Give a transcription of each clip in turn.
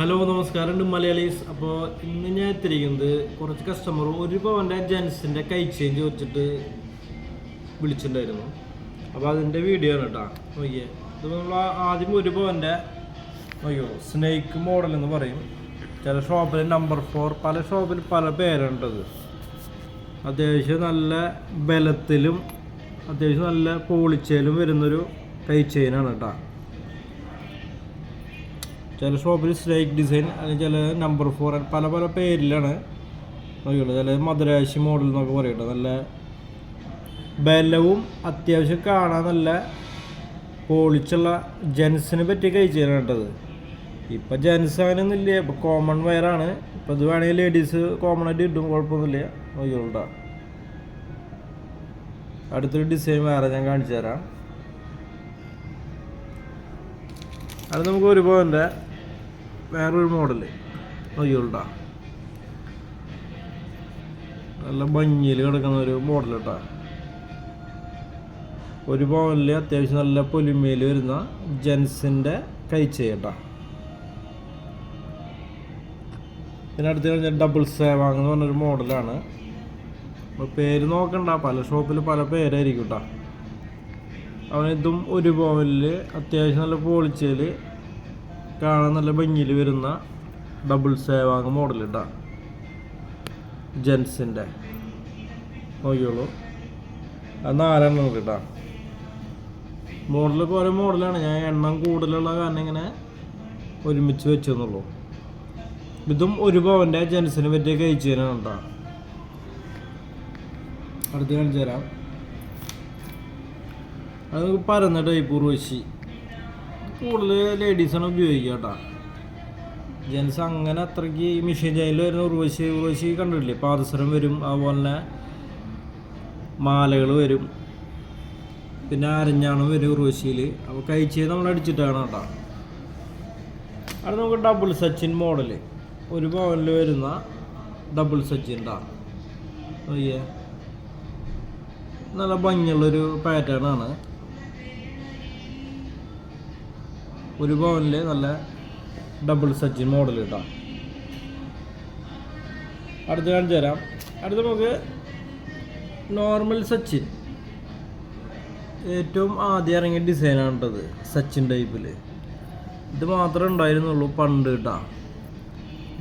Hello നമസ്കാരം ഉണ്ട് മലയാളീസ്. അപ്പോൾ ഇന്ന് ഞാൻ എത്തിയിരിക്കുന്നത് കുറച്ച് കസ്റ്റമർ ഒരു പവന്റെ ജെൻസിന്റെ കൈ ചേഞ്ച് വെച്ചിട്ട് വിളിച്ചിട്ടുണ്ടായിരുന്നു. അപ്പോൾ അതിന്റെ വീഡിയോ ആണ് കേട്ടോ. നോക്കിയേ. ഇത് നമ്മൾ ആദ്യം ഒരു പവന്റെ അയ്യോ സ്നേക്ക് മോഡൽ എന്ന് പറയും. ചില ഷോപ്പിൽ നമ്പർ ഫോർ പല ഷോപ്പിൽ പല പേരുണ്ടത് അത്യാവശ്യം നല്ല ബലത്തിലും അത്യാവശ്യം നല്ല പോളിച്ചയിലും വരുന്നൊരു കൈ ചെയിനാണ് കേട്ടോ. ചില ഷോപ്പിൽ സ്ട്രൈക്ക് ഡിസൈൻ അല്ലെങ്കിൽ ചില നമ്പർ ഫോർ പല പല പേരിലാണ് നോക്കിയുള്ളത് ചില മധുരാശി മോഡൽ എന്നൊക്കെ പറയട്ടെ. നല്ല ബലവും അത്യാവശ്യം കാണാൻ നല്ല പോളിച്ചുള്ള ജെൻസിനെ പറ്റിയ കഴിച്ചാണ് കേട്ടത് ഇപ്പം ജെൻസ് അങ്ങനെയൊന്നും ഇല്ല ഇപ്പം കോമൺ വെയറാണ് ഇപ്പം ഇത് വേണമെങ്കിൽ ലേഡീസ് കോമൺ ആയിട്ട് ഇട്ടും കുഴപ്പമൊന്നുമില്ല. നോക്കിയോളൂട്ടാ അടുത്തൊരു ഡിസൈൻ വേറെ ഞാൻ കാണിച്ചു തരാം. അത് നമുക്ക് ഒരു വേറൊരു മോഡൽ. നോക്കിയോളൂട്ടാ നല്ല ഭംഗിയിൽ കിടക്കുന്ന ഒരു മോഡൽ കേട്ടോ. ഒരു പവനിൽ അത്യാവശ്യം നല്ല പൊലിമയിൽ വരുന്ന ജെൻസിന്റെ കൈച്ചേട്ടാ ഇതിനടുത്ത് കഴിഞ്ഞാൽ ഡബിൾ സേവാങ് എന്ന് പറഞ്ഞൊരു മോഡലാണ്. പേര് നോക്കണ്ട പല ഷോപ്പിൽ പല പേരായിരിക്കും കേട്ടോ. അവനിതും ഒരു പവനിൽ അത്യാവശ്യം നല്ല പോളിച്ചയിൽ കാണാൻ നല്ല ഭംഗിയിൽ വരുന്ന ഡബിൾ സേവാങ് മോഡൽ ഇട്ട. ജെൻസിന്റെ. നോക്കിയോളൂ അത് നാലെണ്ണം കിട്ട മോഡലൊക്കെ ഓരോ മോഡലാണ്. ഞാൻ എണ്ണം കൂടുതലുള്ള കാരണം ഇങ്ങനെ ഒരുമിച്ച് വെച്ചെന്നുള്ളൂ. ഇതും ഒരു പവന്റെ ജെൻസിന് പറ്റിയ കഴിച്ചതിനാണ് കേട്ടോ. അടുത്ത് കാണിച്ചു തരാം അത് പരന്ന ടൈപ്പ് ഉർവശി കൂടുതൽ ലേഡീസാണ് ഉപയോഗിക്കുക കേട്ടോ ജെൻസ് അങ്ങനെ അത്രയ്ക്ക് മെഷീൻ ചെയ്യൽ വരുന്ന ഉർവശി ഉർവശി കണ്ടിട്ടില്ലേ? പാദസരം വരും അതുപോലെ തന്നെ മാലകൾ വരും. പിന്നെ അരഞ്ഞാണം വരും ഉർവശിയിൽ അപ്പോൾ കഴിച്ച് നമ്മൾ അടിച്ചിട്ടാണ് കേട്ടോ അത് നമുക്ക് ഡബിൾ സച്ചിൻ മോഡൽ ഒരു പവനിൽ വരുന്ന ഡബിൾ സച്ചിൻ ടാ നല്ല ഭംഗിയുള്ളൊരു പാറ്റേൺ ആണ്. ഒരു പവനിൽ നല്ല ഡബിൾ സച്ചിൻ മോഡൽ കേട്ടോ അടുത്ത് കാണിച്ചു തരാം. അടുത്ത് നമുക്ക് നോർമൽ സച്ചിൻ ഏറ്റവും ആദ്യം ഇറങ്ങിയ ഡിസൈനാണ് കേട്ടത് സച്ചിൻ ടൈപ്പിൽ ഇത് മാത്രമേ ഉണ്ടായിരുന്നുള്ളൂ പണ്ട് കേട്ടോ.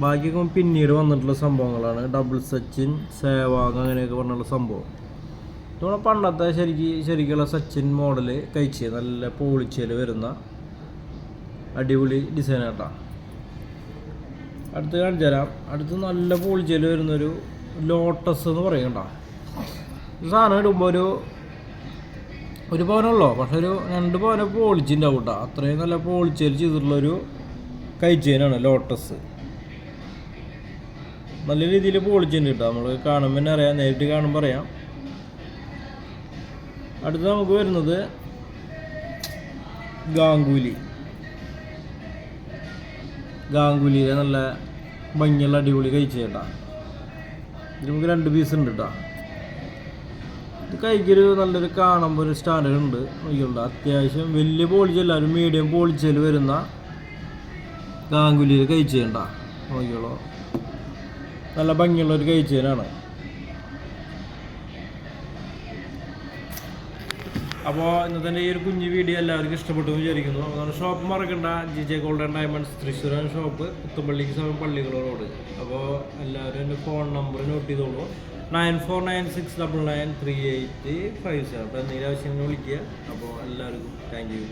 ബാക്കിയൊക്കെ പിന്നീട് വന്നിട്ടുള്ള സംഭവങ്ങളാണ്. ഡബിൾ സച്ചിൻ സേവാങ് അങ്ങനെയൊക്കെ പറഞ്ഞുള്ള സംഭവം. നമ്മുടെ പണ്ടത്തെ ശരിക്ക് ശരിക്കുള്ള സച്ചിൻ മോഡൽ കഴിച്ച് നല്ല പോളിച്ചയിൽ വരുന്ന അടിപൊളി ഡിസൈൻ കേട്ടോ അടുത്ത് കാണിച്ചു തരാം. അടുത്ത് നല്ല പോളിച്ചയിൽ വരുന്നൊരു ലോട്ടസ് എന്ന് പറയണ്ട സാധനം ഇടുമ്പോൾ ഒരു ഒരു പവനുള്ളോ? പക്ഷെ ഒരു രണ്ട് പവനെ പോളിച്ചുണ്ടാവും കേട്ടോ അത്രയും നല്ല ചെയ്തിട്ടുള്ള ചെയ്തിട്ടുള്ളൊരു കൈച്ചേനാണ് ലോട്ടസ് നല്ല രീതിയിൽ പോളിച്ചുണ്ട് കേട്ടോ നമ്മൾ കാണുമ്പോൾ തന്നെ അറിയാം. നേരിട്ട് കാണുമ്പോൾ അറിയാം. അടുത്ത് നമുക്ക് വരുന്നത് ഗാംഗുലി. ഗാംഗുലിയിലെ നല്ല ഭംഗിയുള്ള അടിപൊളി കഴിച്ചു കേട്ടാ. ഇത് നമുക്ക് രണ്ട് പീസ് ഉണ്ട് കേട്ടോ. ഇത് കഴിക്കൊരു നല്ലൊരു കാണുമ്പോൾ ഒരു സ്റ്റാൻഡേർഡ് ഉണ്ട്. നോക്കിയുണ്ട് അത്യാവശ്യം വലിയ പോളിച്ചല്ല ഒരു മീഡിയം പോളിച്ചയിൽ വരുന്ന ഗാംഗുലിയിൽ കഴിച്ചു ചെയ്യണ്ട നോക്കിയോളൂ നല്ല ഭംഗിയുള്ള ഒരു കഴിച്ചേനാണ് അപ്പോൾ ഇന്നത്തെ ഈ ഒരു കുഞ്ഞു വീഡിയോ എല്ലാവർക്കും ഇഷ്ടപ്പെട്ടു എന്ന് വിചാരിക്കുന്നു. അപ്പോൾ ഷോപ്പ് മറക്കണ്ട. ജി ജെ ഗോൾഡൻ ഡയമണ്ട്സ് തൃശ്ശൂരാണ് ഷോപ്പ് പുത്തുമ്പള്ളിക്ക് സമയം പള്ളികളോട് അപ്പോൾ എല്ലാവരും എന്റെ ഫോൺ നമ്പർ നോട്ട് ചെയ്തോളൂ. Nine four nine six double nine three eight five seven അപ്പോൾ എന്തെങ്കിലും ആവശ്യങ്ങൾ വിളിക്കുക. അപ്പോൾ എല്ലാവർക്കും താങ്ക് യു